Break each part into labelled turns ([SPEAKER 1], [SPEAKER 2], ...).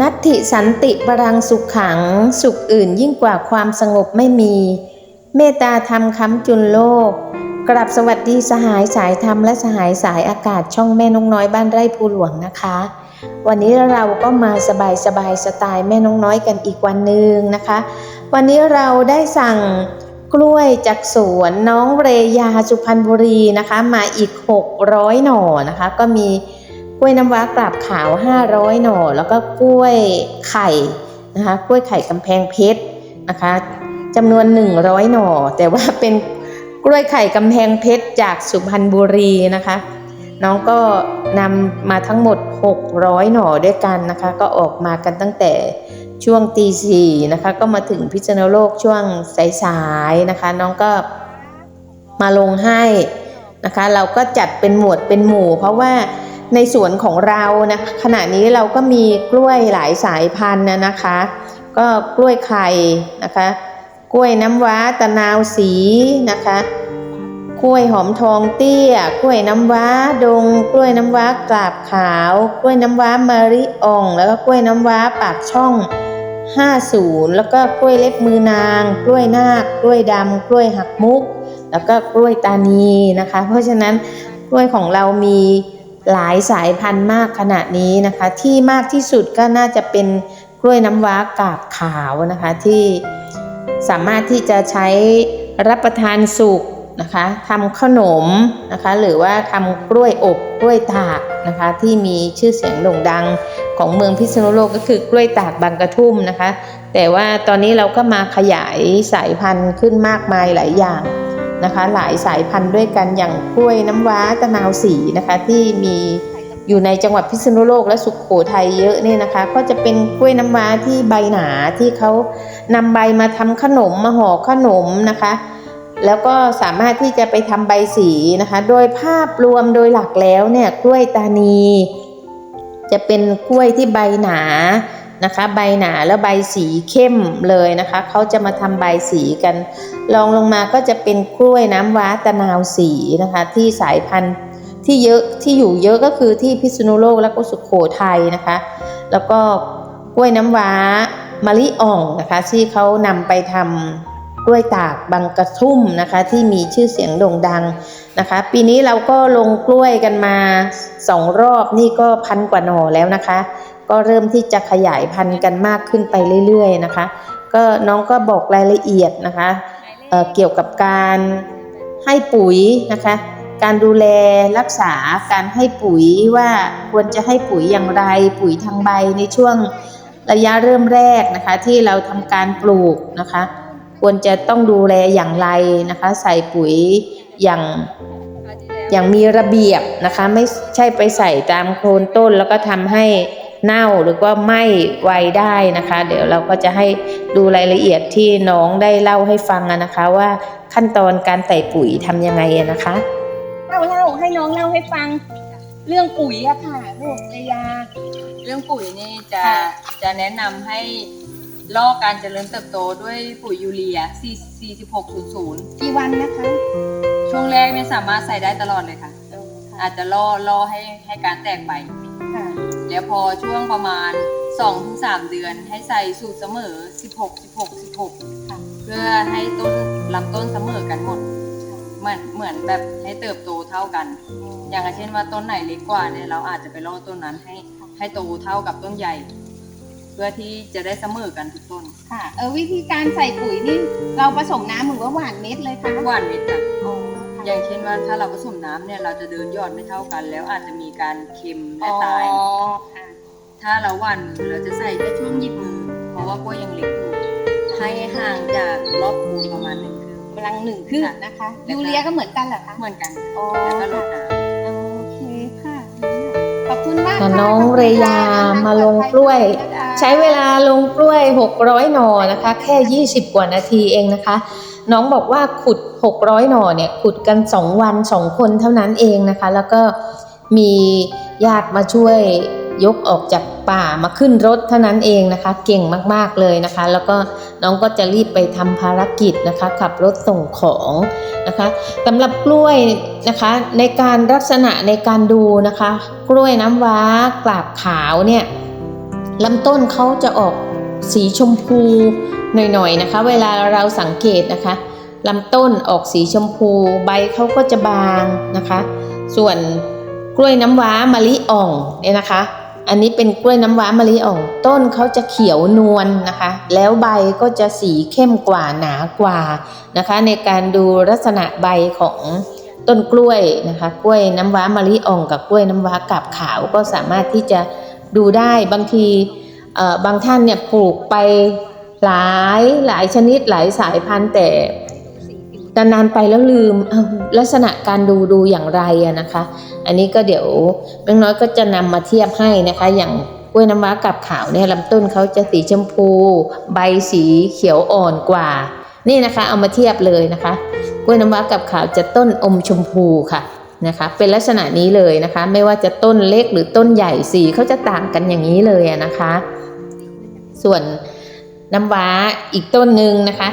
[SPEAKER 1] นัตถิสันติปรังสุขขัง สุขอื่นยิ่งกว่าความสงบไม่มี เมตตาธรรมค้ำจุนโลก กราบสวัสดีสหายสายธรรมและสหายสายอากาศช่องแม่นงน้อยบ้านไร่ภูหลวงนะคะ วันนี้เราก็มาสบายสบายสไตล์แม่นงน้อยกันอีกวันหนึ่งนะคะ วันนี้เราได้สั่งกล้วยจากสวนน้องเรยาสุพรรณบุรีนะคะ มาอีก 600 หน่อนะคะ ก็มี กล้วยน้ำว้ากราบขาว 500 หน่อ แล้วก็กล้วยไข่นะคะ กล้วยไข่กำแพงเพชรนะคะจำนวน 100 หน่อ แต่ว่าเป็นกล้วยไข่กำแพงเพชรจากสุพรรณบุรีนะคะ น้องก็นำมาทั้งหมด 600 หน่อด้วยกันนะคะ ก็ออกมากันตั้งแต่ช่วงตีสี่นะคะ ก็มาถึงพิษณุโลกช่วงสายๆนะคะ น้องก็มาลงให้นะคะ เราก็จัดเป็นหมวดเป็นหมู่ เพราะว่า ในสวนของเรานะขณะนี้เราก็มีกล้วยหลายสายพันธุ์นะคะ ก็กล้วยไข่นะคะ กล้วยน้ำว้าตะนาวสีนะคะ กล้วยหอมทองเตี้ย กล้วยน้ำว้าดง กล้วยน้ำว้ากราบขาว กล้วยน้ำว้ามะริอ่อง แล้วก็กล้วยน้ำว้าปากช่อง 50 แล้วก็กล้วยเล็บมือนาง กล้วยนาคกล้วยดำกล้วยหักมุก แล้วก็กล้วยตานีนะคะ เพราะฉะนั้นกล้วยของเรามี หลายสายพันธุ์มากขณะนี้นะคะ ที่มากที่สุดก็น่าจะเป็นกล้วยน้ำว้ากาบขาวนะคะที่สามารถที่จะใช้รับประทานสุกนะคะทำขนมนะคะหรือว่าทำกล้วยอบกล้วยตากนะคะที่มีชื่อเสียงโด่งดังของเมืองพิษณุโลกก็คือกล้วยตากบางกระทุ่มนะคะ แต่ว่าตอนนี้เราก็มาขยายสายพันธุ์ขึ้นมากมายหลายอย่าง นะคะ หลายสายพันธุ์ด้วยกันอย่างกล้วยน้ำว้าตะนาวสีนะคะที่มีอยู่ในจังหวัดพิษณุโลกและสุขโขทัยเยอะเนี่ยนะคะ ก็จะเป็นกล้วยน้ำว้าที่ใบหนาที่เขานำใบมาทำขนมมาห่อขนมนะคะ แล้วก็สามารถที่จะไปทำใบสีนะคะ โดยภาพรวมโดยหลักแล้วเนี่ยกล้วยตานี จะเป็นกล้วยที่ใบหนา นะคะ ใบหนาแล้วใบสีเข้มเลยนะคะเขาจะมาทำใบสีกันรองลงมาก็จะเป็นกล้วยน้ำว้าตะนาวสีนะคะ ที่สายพันธุ์ที่เยอะที่อยู่เยอะก็คือที่พิษณุโลกและก็สุโขทัยนะคะ แล้วก็กล้วยน้ำว้ามะลิอ่องนะคะ ที่เขานำไปทำกล้วยตากบางกระทุ่มนะคะ ที่มีชื่อเสียงโด่งดังนะคะ ปีนี้เราก็ลงกล้วยกันมาสองรอบนี่ก็พันกว่าหน่อแล้วนะคะ ก็เริ่มที่จะขยายพันธุ์กันมากขึ้นไปเรื่อยๆนะคะ ก็น้องก็บอกรายละเอียดนะคะเเกี่ยวกับการให้ปุ๋ยนะคะ การดูแลรักษาการให้ปุ๋ยว่าควรจะให้ปุ๋ยอย่างไร ปุ๋ยทางใบในช่วงระยะเริ่มแรกนะคะ ที่เราทำการปลูกนะคะ ควรจะต้องดูแลอย่างไรนะคะ ใส่ปุ๋ยอย่างอย่างมีระเบียบนะคะ ไม่ใช่ไปใส่ตามโคนต้นแล้วก็ทำให้ เน่าหรือว่าไหม้ไวได้นะคะ เดี๋ยวเราก็จะให้ดูรายละเอียดที่น้องได้เล่าให้ฟังอะนะคะ ว่าขั้นตอนการใส่ปุ๋ยทำยังไงอะนะคะ
[SPEAKER 2] เล่าเล่าให้น้องเล่าให้ฟัง เรื่องปุ๋ยอะค่ะลูกระยา
[SPEAKER 3] เรื่องปุ๋ยนี่จะ
[SPEAKER 2] ค่ะ
[SPEAKER 3] จะแนะนำให้ล่อการเจริญเติบโตด้วยปุ๋ยยูเรีย 4600
[SPEAKER 2] กี่วันนะคะ
[SPEAKER 3] ช่วงแรกเนี่ยสามารถใส่ได้ตลอดเลยค่ะ
[SPEAKER 2] เออค่ะ
[SPEAKER 3] อาจจะล่อล่อให้ให้การแตกใบ
[SPEAKER 2] ค่ะ
[SPEAKER 3] แล้วพอช่วงประมาณ 2-3 เดือนให้ใส่สูตรเสมอ 16 16 16
[SPEAKER 2] ค่ะ
[SPEAKER 3] เพื่อให้ต้นลำต้นเสมอกันหมดเหมือนเหมือนแบบให้เติบโตเท่ากัน อย่างเช่นว่าต้นไหนเล็กกว่าเนี่ยเราอาจจะไปล่อต้นนั้นให้ให้โตเท่ากับต้นใหญ่ เพื่อที่จะได้เสมอกันทุกต้น
[SPEAKER 2] ค่ะ เออวิธีการใส่ปุ๋ยนี่เราผสมน้ำหรือว่าหว่านเม็ดเลยคะ
[SPEAKER 3] หว่านเม็ดค่ะ
[SPEAKER 2] อ๋อ
[SPEAKER 3] อ
[SPEAKER 2] ค่ะ
[SPEAKER 3] ย่างเช่นว่าถ้าเราผสมน้ำเนี่ยเราจะเดินยอดไม่เท่ากัน แล้วอาจจะมีการเค็มและตาย ว่านมือเราจะใส่แค่ช่วงหยิบมือเพราะว่ากล้วยยังเล็กอยู่ให้ห่างจากรอบคูประมาณหนึ่งคืบ
[SPEAKER 2] กำลังหนึ่งคืบนะคะ
[SPEAKER 3] แล้วก็
[SPEAKER 2] ยูเรียก็เหมือนกันเหรอคะ
[SPEAKER 3] เหมือนกัน
[SPEAKER 2] อ๋อ
[SPEAKER 3] แล้วก็ลดน้
[SPEAKER 2] โอเคค่ะขอบคุณมาก
[SPEAKER 1] แต่
[SPEAKER 2] ค่ะ
[SPEAKER 1] น้อง
[SPEAKER 2] ขบคุณ
[SPEAKER 1] เรยา
[SPEAKER 2] ค่ะ
[SPEAKER 1] มาลงกล้วย ใช้เวลาลงกล้วย 600 หน่อนะคะ แค่ 20 กว่านาทีเองนะคะ น้องบอกว่าขุด 600 หน่อเนี่ยขุดกัน 2 วัน 2 คนเท่านั้นเองนะคะ แล้วก็มีญาติมาช่วย ยกออกจากป่ามาขึ้นรถเท่านั้นเองนะคะ เก่งมากๆเลยนะคะ แล้วก็น้องก็จะรีบไปทำภารกิจนะคะ ขับรถส่งของนะคะสำหรับกล้วยนะคะในการลักษณะในการดูนะคะ กล้วยน้ำว้ากลาบขาวเนี่ยลำต้นเขาจะออกสีชมพูหน่อยๆนะคะ เวลาเราสังเกตนะคะลำต้นออกสีชมพู ใบเขาก็จะบางนะคะ ส่วนกล้วยน้ำว้ามะลิอ่องเนี่ยนะคะ อันนี้เป็นกล้วยน้ำว้ามะลิอ่องต้นเขาจะเขียวนวลนะคะ แล้วใบก็จะสีเข้มกว่าหนากว่านะคะ ในการดูลักษณะใบของต้นกล้วยนะคะ กล้วยน้ำว้ามะลิอ่องกับกล้วยน้ำว้ากาบขาวก็สามารถที่จะดูได้บางทีบางท่านเนี่ยปลูกไปหลายหลายชนิดหลายสายพันธุ์แต่ นานๆไปแล้วลืมลักษณะการดูดูอย่างไรนะคะ อันนี้ก็เดี๋ยวแม่น้อยก็จะนำมาเทียบให้นะคะ อย่างกล้วยน้ำว้ากับขาวเนี่ยลำต้นเขาจะสีชมพู ใบสีเขียวอ่อนกว่า นี่นะคะ เอามาเทียบเลยนะคะ กล้วยน้ำว้ากับขาวจะต้นอมชมพูค่ะนะคะ เป็นลักษณะนี้เลยนะคะ ไม่ว่าจะต้นเล็กหรือต้นใหญ่สีเขาจะต่างกันอย่างนี้เลยนะคะ ส่วนน้ำว้าอีกต้นหนึ่งนะคะ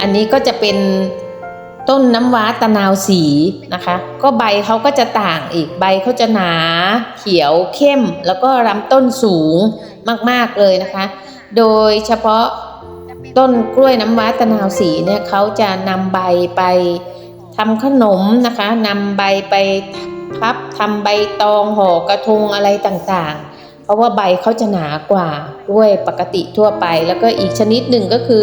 [SPEAKER 1] อันนี้ก็จะเป็น ต้นน้ำว้าตะนาวสีนะคะ ก็ใบเขาก็จะต่างอีกใบเขาจะหนา เขียวเข้ม แล้วก็ลำต้นสูงมากๆเลยนะคะ โดยเฉพาะต้นกล้วยน้ำว้าตะนาวสีเนี่ยเขาจะนำใบไปทำขนมนะคะนำใบไปพับทำใบตองห่อกระทงอะไรต่างๆ เพราะว่าใบเขาจะหนากว่ากล้วยปกติทั่วไป แล้วก็อีกชนิดหนึ่งก็คือ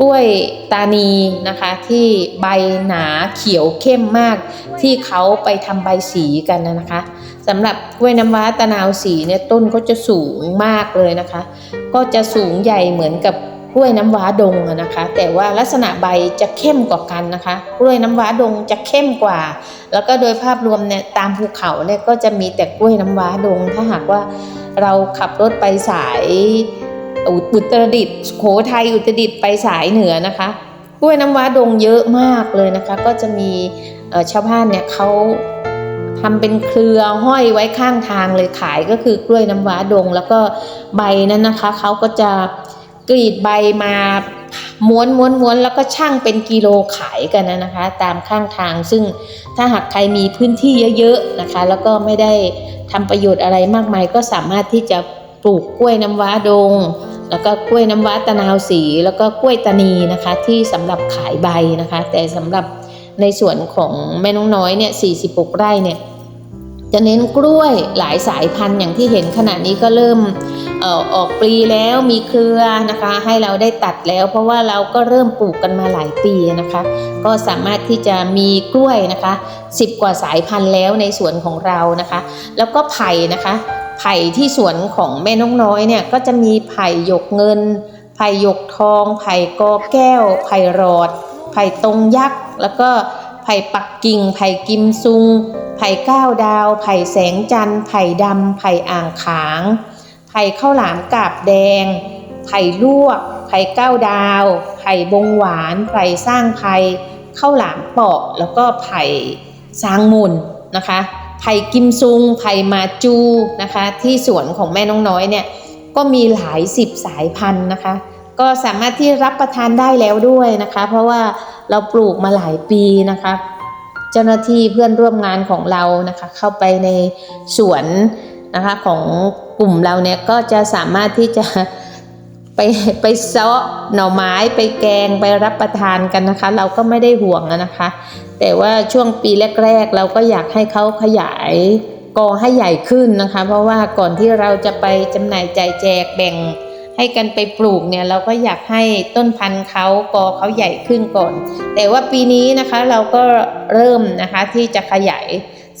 [SPEAKER 1] กล้วยตานีนะคะ ที่ใบหนาเขียวเข้มมาก ที่เขาไปทำใบสีกันนะคะสำหรับกล้วยน้ำว้าตะนาวสีเนี่ยต้นก็จะสูงมากเลยนะคะ ก็จะสูงใหญ่เหมือนกับกล้วยน้ำว้าดงนะคะ แต่ว่าลักษณะใบจะเข้มกว่ากันนะคะ กล้วยน้ำว้าดงจะเข้มกว่า แล้วก็โดยภาพรวมเนี่ยตามภูเขาเนี่ยก็จะมีแต่กล้วยน้ำว้าดง ถ้าหากว่าเราขับรถไปสาย อุตรดิตถ์สุโขทัยอุตรดิตถ์ไปสายเหนือนะคะกล้วยน้ำว้าดงเยอะมากเลยนะคะ ก็จะมีชาวบ้านเนี่ยเขาทำเป็นเครือห้อยไว้ข้างทางเลยขายก็คือกล้วยน้ำว้าดง แล้วก็ใบนั้นนะคะเขาก็จะกรีดใบมาม้วนม้วนม้วนแล้วก็ช่างเป็นกิโลขายกันนะนะคะ ตามข้างทาง ซึ่งถ้าหากใครมีพื้นที่เยอะๆนะคะ แล้วก็ไม่ได้ทำประโยชน์อะไรมากมายก็สามารถที่จะ ปลูกกล้วยน้ำว้าดง แล้วก็กล้วยน้ำว้าตะนาวสี แล้วก็กล้วยตานีนะคะ ที่สำหรับขายใบนะคะ แต่สำหรับในส่วนของแม่น้องน้อยเนี่ย46 ไร่เนี่ยจะเน้นกล้วยหลายสายพันธุ์อย่างที่เห็นขณะนี้ก็เริ่มออออกปลีแล้วมีเครือนะคะ ให้เราได้ตัดแล้ว เพราะว่าเราก็เริ่มปลูกกันมาหลายปีนะคะ ก็สามารถที่จะมีกล้วยนะคะ 10 กว่าสายพันธุ์แล้วในสวนของเรานะคะ แล้วก็ไผ่นะคะ ไผ่ที่สวนของแม่น้องน้อยเนี่ยก็จะมีไผ่หยกเงิน ไผ่หยกทอง ไผ่กอแก้ว ไผ่รอด ไผ่ตรงยักษ์ แล้วก็ไผ่ปักกิ่ง ไผ่กิมซุง ไผ่ก้าวดาว ไผ่แสงจันทร์ ไผ่ดำ ไผ่อ่างขาง ไผ่ข้าวหลามกาบแดง ไผ่ลวก ไผ่ก้าวดาว ไผ่บงหวาน ไผ่สร้างไผ่ข้าวหลามเปาะ แล้วก็ไผ่ซางมุนนะคะ ไผ่กิมซุงไผ่มาจูนะคะ ที่สวนของแม่น้องน้อยเนี่ยก็มีหลายสิบสายพันธุ์นะคะ ก็สามารถที่รับประทานได้แล้วด้วยนะคะ เพราะว่าเราปลูกมาหลายปีนะคะ เจ้าหน้าที่เพื่อนร่วมงานของเรานะคะ เข้าไปในสวนนะคะของกลุ่มเราเนี่ยก็จะสามารถที่จะ ไปไปเซาะหน่อไม้ไปแกงไปรับประทานกันนะคะ เราก็ไม่ได้ห่วงนะคะ แต่ว่าช่วงปีแรก ๆ เราก็อยากให้เขาขยายกอให้ใหญ่ขึ้นนะคะ เพราะว่าก่อนที่เราจะไปจำหน่ายจ่ายแจกแบ่งให้กันไปปลูกเนี่ยเราก็อยากให้ต้นพันธุ์เขากอเขาใหญ่ขึ้นก่อน แต่ว่าปีนี้นะคะเราก็เริ่มนะคะที่จะขยาย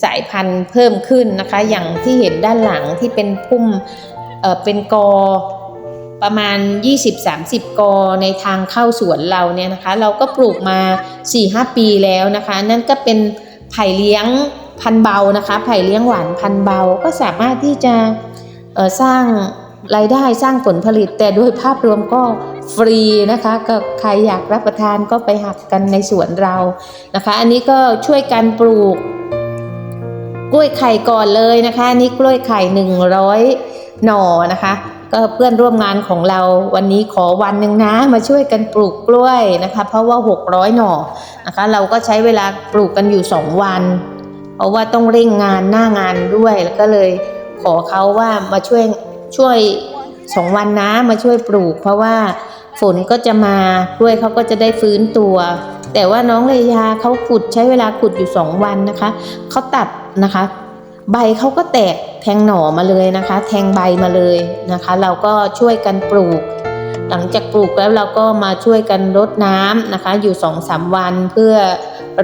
[SPEAKER 1] สายพันธุ์เพิ่มขึ้นนะคะ อย่างที่เห็นด้านหลังที่เป็นพุ่มเอ่อเป็นกอ ประมาณ 20-30 กอในทางเข้าสวนเราเนี่ยนะคะ เราก็ปลูกมา 4-5 ปีแล้วนะคะ นั่นก็เป็นไผ่เลี้ยงพันเบานะคะไผ่เลี้ยงหวานพันเบาก็สามารถที่จะสร้างรายได้สร้างผลผลิต แต่โดยภาพรวมก็ฟรีนะคะก็ใครอยากรับประทานก็ไปหักกันในสวนเรานะคะ อันนี้ก็ช่วยกันปลูก กล้วยไข่ก่อนเลยนะคะ อันนี่กล้วยไข่ 100 หน่อนะคะ ก็เพื่อนร่วมงานของเราวันนี้ขอวันหนึ่งนะ มาช่วยกันปลูกกล้วยนะคะ เพราะว่า 600 หน่อนะคะ เราก็ใช้เวลาปลูกกันอยู่ 2 วัน เพราะว่าต้องเร่งงานหน้างานด้วยแล้วก็เลยขอเขาว่ามาช่วยช่วยสองวันนะมาช่วยปลูก เพราะว่าฝนก็จะมากล้วยเขาก็จะได้ฟื้นตัว แต่ว่าน้องเลยาเขาขุดใช้เวลาขุดอยู่สองวันนะคะเขาตัดนะคะ ใบเขาก็แตกแทงหน่อมาเลยนะคะ แทงใบมาเลยนะคะ เราก็ช่วยกันปลูก หลังจากปลูกแล้วเราก็มาช่วยกันรดน้ำนะคะ อยู่สองสามวันเพื่อ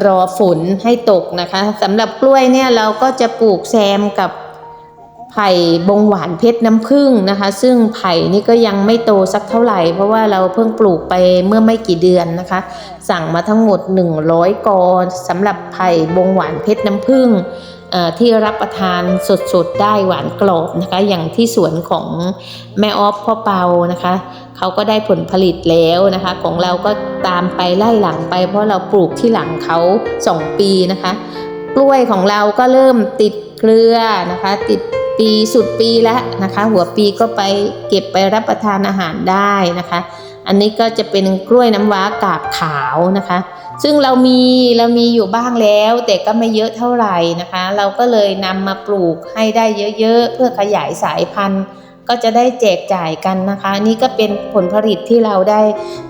[SPEAKER 1] รอฝนให้ตกนะคะสำหรับกล้วยเนี่ยเราก็จะปลูกแซมกับไผ่บงหวานเพชรน้ำผึ้งนะคะ ซึ่งไผ่นี่ก็ยังไม่โตสักเท่าไหร่ เพราะว่าเราเพิ่งปลูกไปเมื่อไม่กี่เดือนนะคะ สั่งมาทั้งหมด 100 กอสำหรับไผ่บงหวานเพชรน้ำผึ้ง ที่รับประทานสดๆได้หวานกรอบนะคะ อย่างที่สวนของแม่ออฟพ่อเปานะคะเขาก็ได้ผลผลิตแล้วนะคะ ของเราก็ตามไปไล่หลังไป เพราะเราปลูกที่หลังเขา 2 ปีนะคะ กล้วยของเราก็เริ่มติดเครือนะคะ ติดปีสุดปีแล้วนะคะ หัวปีก็ไปเก็บไปรับประทานอาหารได้นะคะ อันนี้ก็จะเป็นกล้วยน้ำว้ากาบขาวนะคะ ซึ่งเรามีเรามีอยู่บ้างแล้ว แต่ก็ไม่เยอะเท่าไหร่นะคะ เราก็เลยนำมาปลูกให้ได้เยอะๆ เพื่อขยายสายพันธุ์ ก็จะได้แจกจ่ายกันนะคะ นี่ก็เป็นผลผลิตที่เราได้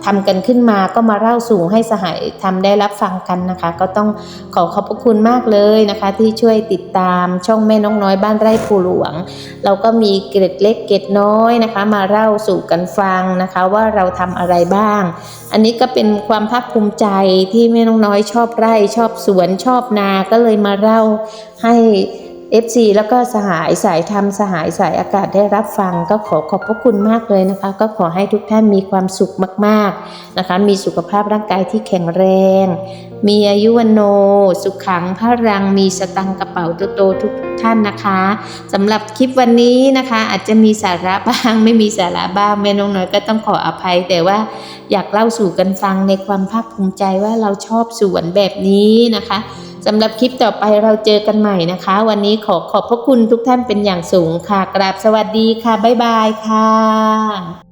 [SPEAKER 1] ทำกันขึ้นมาก็มาเล่าสู่ให้สหายทำได้รับฟังกันนะคะ ก็ต้องขอขอบพระคุณมากเลยนะคะ ที่ช่วยติดตามช่องแม่น้องน้อยบ้านไร่ภูหลวง เราก็มีเกร็ดเล็กเกร็ดน้อยนะคะ มาเล่าสู่กันฟังนะคะ ว่าเราทำอะไรบ้าง อันนี้ก็เป็นความภาคภูมิใจที่แม่น้องน้อยชอบไร่ชอบสวนชอบนาก็เลยมาเล่าให้ FC แล้วก็สหายสายธรรมสหายสายอากาศได้รับฟัง ก็ขอขอบพระคุณมากเลยนะคะ ก็ขอให้ทุกท่านมีความสุขมากๆนะคะ มีสุขภาพร่างกายที่แข็งแรง มีอายุวันโน สุขขังพระรังมีสตังกระเป๋าโตๆทุกท่านนะคะสำหรับคลิปวันนี้นะคะ อาจจะมีสาระบ้างไม่มีสาระบ้างแม่น้องน้อยก็ต้องขออภัย แต่ว่าอยากเล่าสู่กันฟังในความภาคภูมิใจว่าเราชอบสวนแบบนี้นะคะ สำหรับคลิปต่อไปเราเจอกันใหม่นะคะ วันนี้ขอขอบพระคุณทุกท่านเป็นอย่างสูงค่ะ กราบสวัสดีค่ะ บ๊ายบายค่ะ